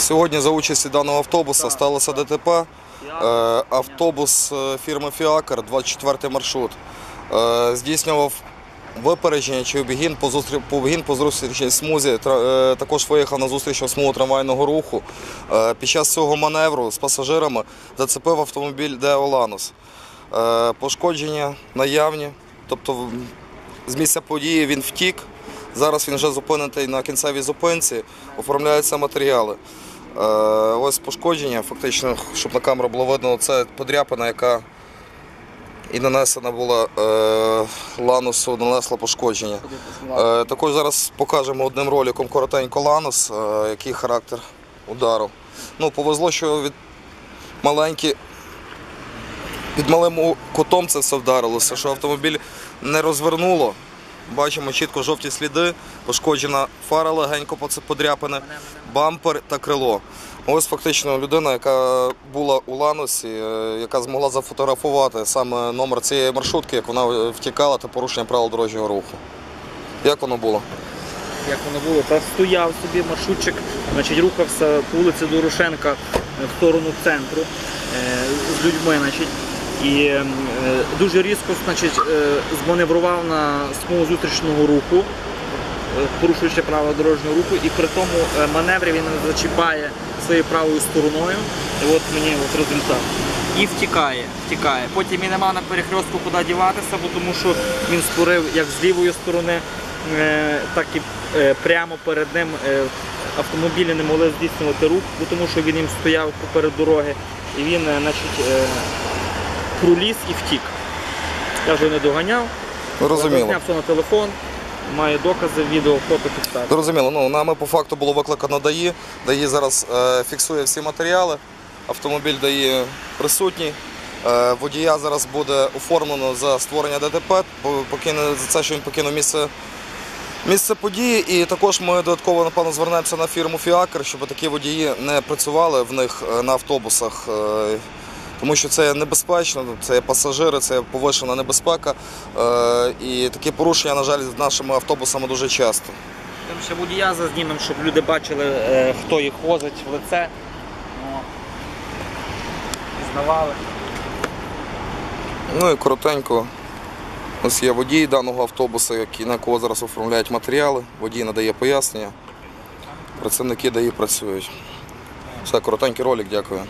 Сьогодні за участі даного автобуса сталося ДТП. Е, Автобус е, фірми Фіакр, 24 маршрут, е, здійснював випередження чи обгін по зустрі по по зустрічній смузі. Також виїхав на зустрічну смугу трамвайного руху. Під час цього маневру з пасажирами зацепив автомобіль Део Ланус. Е, Пошкодження наявні, тобто з місця події він втік. Зараз він вже зупинений на кінцевій зупинці, оформляються матеріали. Е, ось пошкодження, фактично, щоб на камеру було видно, це подряпина, яка і нанесена була е, ланусу, нанесла пошкодження. Е, також зараз покажемо одним роликом коротенько ланус, який характер удару. Ну, повезло, що від маленькі під малим кутом це все вдарилося, що автомобіль не розвернуло. Бачимо чітко жовті сліди, пошкоджена фара легенько подряпане, бампер та крило. Ось фактично людина, яка була у Ланусі, е, яка змогла зафотографувати саме номер цієї маршрутки, як вона втікала та порушення правил дорожнього руху. Як воно було? як воно було, та стояв собі маршрутчик, значить, рухався по вулиці Дорошенка е, в сторону центру е, з людьми. Значить, і е, дуже різко значить, е, зманеврував на смугу зустрічного руху, е, порушуючи правила дорожнього руху, і при тому маневрі він зачіпає своєю правою стороною. І от мені от результат. І втікає, втікає. Потім і нема на перехрестку куди діватися, бо тому що він створив як з лівої сторони, так і прямо перед ним автомобілі не могли здійснювати рух, бо тому що він їм стояв поперед дороги. І він значить, проліз і втік. Я вже не доганяв. Зрозуміло. Зняв все на телефон, має докази, відео, фото фіксацію. Зрозуміло. Ну, нами по факту було викликано ДАІ. ДАІ зараз е, фіксує всі матеріали. Автомобіль ДАІ присутній. Е, водія зараз буде оформлено за створення ДТП, бо покине за це, що він покинув місце, місце події. І також ми додатково напевно звернемося на фірму Фіакр, щоб такі водії не працювали в них е, на автобусах. е, Тому що це небезпечно, це пасажири, це повишена небезпека. Е, І такі порушення, на жаль, з нашими автобусами дуже часто. Там ще водія зазнімемо, щоб люди бачили, е, хто їх возить в лице. Пізнавали. Ну і коротенько. Нас є водій даного автобуса, який, на кого зараз оформляють матеріали. Водій надає пояснення. Працівники ДАІ працюють. Все, коротенький ролик, дякую.